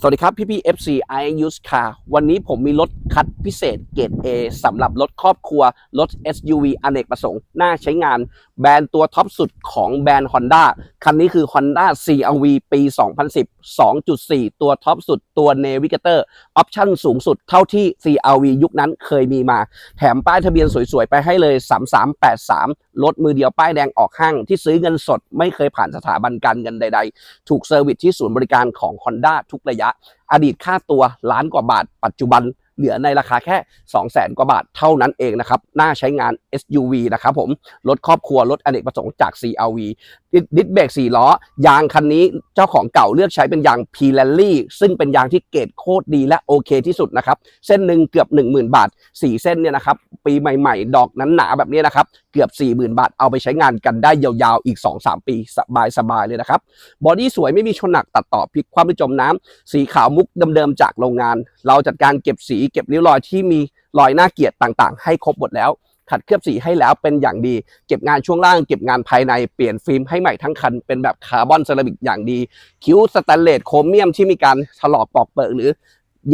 สวัสดีครับพี่พี่ FC I Use Car วันนี้ผมมีรถคัดพิเศษเกรด A สำหรับรถครอบครัว รถ SUV อเนกประสงค์ น่าใช้งาน แบรนด์ตัวท็อปสุดของแบรนด์ Honda คันนี้คือ Honda CRV ปี 2010 2.4 ตัวท็อปสุดตัว Navigator ออปชั่นสูงสุดเท่าที่ CRV ยุคนั้นเคยมีมา แถมป้ายทะเบียนสวยๆ ไปให้เลย 3383 รถมือเดียวป้ายแดงออกห้างที่ซื้อเงินสด ไม่เคยผ่านสถาบันการเงินใด ๆ ถูกเซอร์วิสที่ศูนย์บริการของ Honda ทุกระยะอดีตค่าตัวล้านกว่าบาท ปัจจุบัน เหลือในราคาแค่ 2 0 0แสนกว่าบาทเท่านั้นเองนะครับ น่าใช้งาน SUV นะครับผม รถครอบครัว รถอเนกประสงค์จาก CRV ดิสเบรก4ล้อ ยางคันนี้เจ้าของเก่าเลือกใช้เป็นยาง p i r e l l i ซึ่งเป็นยางที่เกรดโคตรดีและโอเคที่สุดนะครับ เส้นหนึ่งเกือบ 10,000 บาท 4 เส้นเนี่ยนะครับ ปีใหม่ๆ ดอกนั้นหนาแบบนี้นะครับ เกือบ 40,000 บาท เอาไปใช้งานกันได้ยาวๆ อีก 2-3 ปีสบายๆเลยนะครับ บอดี้สวยไม่มีชนหนักตัดต่อพลิกความไม่จมน้ำสีขาวมุกเดิมๆจากโรงงาน เราจัดการเก็บสีเก็บริ้วรอยที่มีรอยหน้าเกียดติต่างๆ ให้ครบหมดแล้ว ขัดเคลือบสีให้แล้วเป็นอย่างดี เก็บงานช่วงล่าง เก็บงานภายในเปลี่ยนฟิล์มให้ใหม่ทั้งคัน เป็นแบบคาร์บอนเซรามิกอย่างดี คิ้วสแตนเลสโครเมียมที่มีการถลอกปอกเปิดหรือ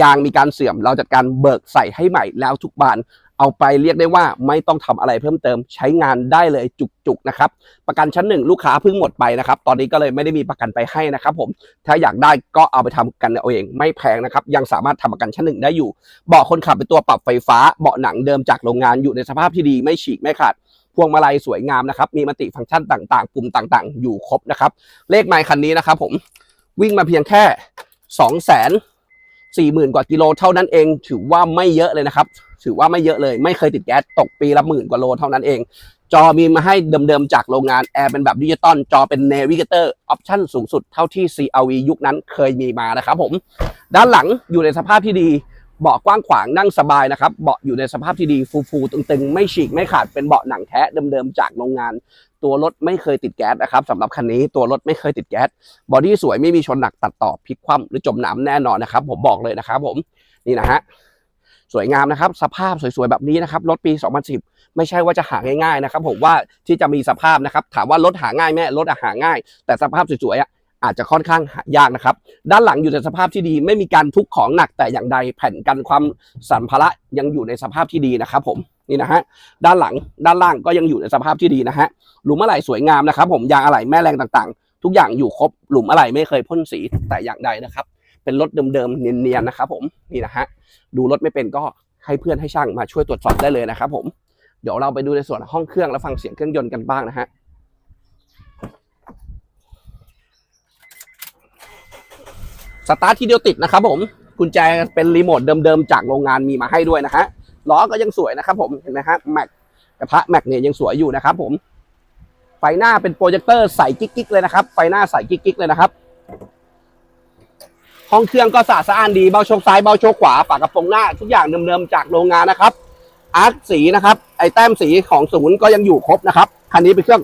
ยางมีการเสื่อมเราจัดการเบิกใส่ให้ใหม่แล้วทุกบาน เอาไปเรียกได้ว่าไม่ต้องทำอะไรเพิ่มเติมใช้งานได้เลยจุกๆนะครับ ประกันชั้นหนึ่งลูกค้าเพิ่งหมดไปนะครับ ตอนนี้ก็เลยไม่ได้มีประกันไปให้นะครับ ผมถ้าอยากได้ก็เอาไปทำกันเอาเองไม่แพงนะครับ ยังสามารถทำประกันชั้นหนึ่งได้อยู่เบาะคนขับเป็นตัวปรับไฟฟ้าเบาะหนังเดิมจากโรงงานอยู่ในสภาพที่ดีไม่ฉีกไม่ขาดพวงมาลัยสวยงามนะครับ มีมัลติฟังก์ชันต่างๆ ปุ่มต่างๆ อยู่ครบนะครับ เลขไมล์คันนี้นะครับผมวิ่งมาเพียงแค่ 2 0 0 0 0 4 0,000กว่ากิโลเท่านั้นเอง ถือว่าไม่เยอะเลยนะครับ ถือว่าไม่เยอะเลย ไม่เคยติดแก๊สตกปีละหมื่นกว่าโลเท่านั้นเอง จอมีมาให้เดิมๆจากโรงงานแอร์เป็นแบบดิจิตอลจอเป็น Navigator ออปชั่นสูงสุดเท่าที่ CRV ยุคนั้นเคยมีมานะครับผม ด้านหลังอยู่ในสภาพที่ดีเบาะกว้างขวางนั่งสบายนะครับ เบาะอยู่ในสภาพที่ดีฟูๆตึงๆ ไม่ฉีกไม่ขาดเป็นเบาะหนังแท้เดิมๆจากโรงงาน ตัวรถไม่เคยติดแก๊สนะครับสำหรับคันนี้ตัวรถไม่เคยติดแก๊สบอดี้สวยไม่มีชนหนักตัดต่อพลิกคว่ำหรือจมน้ำแน่นอนนะครับ ผมบอกเลยนะครับ ผมนี่นะฮะสวยงามนะครับ สภาพสวยๆแบบนี้นะครับรถปี 2010 ไม่ใช่ว่าจะหาง่ายๆนะครับ ผมว่าที่จะมีสภาพนะครับ ถามว่ารถหาง่ายไหมรถอะหาง่าย แต่สภาพสวยๆอะ อาจจะค่อนข้างยากนะครับ ด้านหลังอยู่ในสภาพที่ดี ไม่มีการทุกของหนักแต่อย่างใดแผ่นกันความสัมภาระยังอยู่ในสภาพที่ดีนะครับ ผมนี่นะฮะด้านหลังด้านล่างก็ยังอยู่ในสภาพที่ดีนะฮะหลุมอะไหล่สวยงามนะครับ ผมยางอะไหล่แม่แรงต่างๆ ทุกอย่างอยู่ครบหลุมอะไหล่ไม่เคยพ่นสีแต่อย่างใดนะครับ เป็นรถเดิมๆเนียนๆนะครับ ผมนี่นะฮะดูรถไม่เป็นก็ให้เพื่อนให้ช่างมาช่วยตรวจสอบได้เลยนะครับ ผมเดี๋ยวเราไปดูในส่วนห้องเครื่องแล้วฟังเสียงเครื่องยนต์กันบ้างนะฮะ สตาร์ททีเดียวติดนะครับผมกุญแจเป็นรีโมทเดิมๆจากโรงงานมีมาให้ด้วยนะฮะล้อก็ยังสวยนะครับผมเห็นไหมฮะแม็กกระทะแม็กเนี่ยยังสวยอยู่นะครับผมไฟหน้าเป็นโปรเจคเตอร์ใสกิ๊กๆเลยนะครับไฟหน้าใสกิ๊กๆเลยนะครับ ห้องเครื่องก็สะอาดสะอ้านดีเบาโชคซ้ายเบาโชคขวาฝากระโปรงหน้าทุกอย่างเดิมๆจากโรงงานนะครับอาร์ตสีนะครับไอแต้มสีของศูนย์ก็ยังอยู่ครบนะครับคันนี้เป็นเครื่อง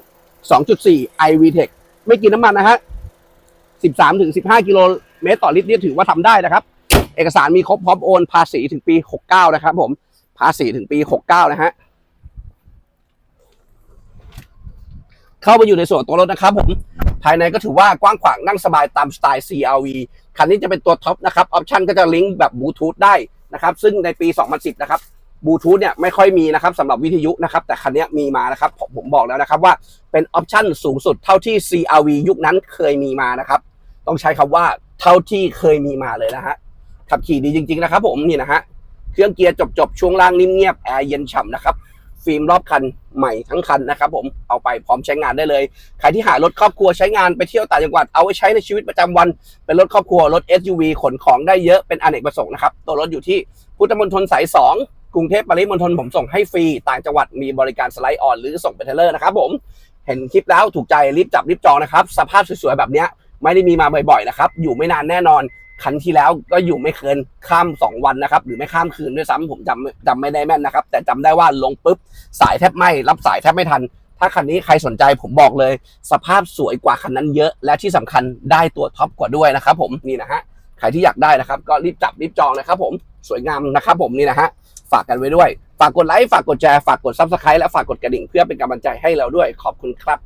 2.4 iVTEC ไม่กินน้ำมันนะฮะ13ถึง15กิโลเมตรต่อลิตรนี่ถือว่าทำได้นะครับ เอกสารมีครบพร้อมโอนภาษีถึงปี 69 นะครับ ผมภาษีถึงปี 69 นะฮะเข้าไปอยู่ในส่วนตัวรถนะครับผมภายในก็ถือว่ากว้างขวางนั่งสบายตามสไตล์ CRV คันนี้จะเป็นตัวท็อปนะครับออปชันก็จะลิงก์แบบบลูทูธได้นะครับ ซึ่งในปี 2010 นะครับบลูทูธเนี่ยไม่ค่อยมีนะครับสำหรับวิทยุนะครับ แต่คันนี้มีมานะครับ ผมผมบอกแล้วนะครับว่าเป็นออปชันสูงสุดเท่าที่ CRV ยุคนั้นเคยมีมานะครับ ต้องใช้คำว่า เท่าที่เคยมีมาเลยนะฮะขับขี่ดีจริง ๆ นะครับ ผมนี่นะฮะเครื่องเกียร์จบๆช่วงล่างนิ่มเงียบแอร์เย็นฉ่ำนะครับฟิล์มรอบคันใหม่ทั้งคันนะครับผมเอาไปพร้อมใช้งานได้เลย ใครที่หารถครอบครัวใช้งานไปเที่ยวต่างจังหวัดเอาไว้ใช้ในชีวิตประจำวัน เป็นรถครอบครัวรถ SUV ขนของได้เยอะเป็นอเนกประสงค์นะครับ ตัวรถอยู่ที่พุทธมณฑลสาย 2 กรุงเทพปริมณฑลผมส่งให้ฟรี ต่างจังหวัดมีบริการสไลด์ออนหรือส่งเป็นเทเลอร์นะครับผมเห็นคลิปแล้วถูกใจรีบจับรีบจองนะครับสภาพสวยๆแบบเนี้ย ไม่ได้มีมาบ่อยๆนะครับ อยู่ไม่นานแน่นอนคันที่แล้วก็อยู่ไม่เกินข้าม 2 วันนะครับ หรือไม่ข้ามคืนด้วยซ้ำผมจำจำไม่ได้แม่นนะครับ แต่จำได้ว่าลงปุ๊บสายแทบไหม่รับสายแทบไม่ทัน ถ้าคันนี้ใครสนใจผมบอกเลย สภาพสวยกว่าคันนั้นเยอะ และที่สำคัญได้ตัวท็อปกว่าด้วยนะครับ ผมนี่นะฮะใครที่อยากได้นะครับ ก็รีบจับรีบจองนะครับ ผมสวยงามนะครับผมนี่นะฮะฝากกันไว้ด้วย ฝากกดไลค์ฝากกดแชร์ฝากกดซับสไครต์และฝากกดกระดิ่งเพื่อเป็นกำลังใจให้เราด้วยขอบคุณครับ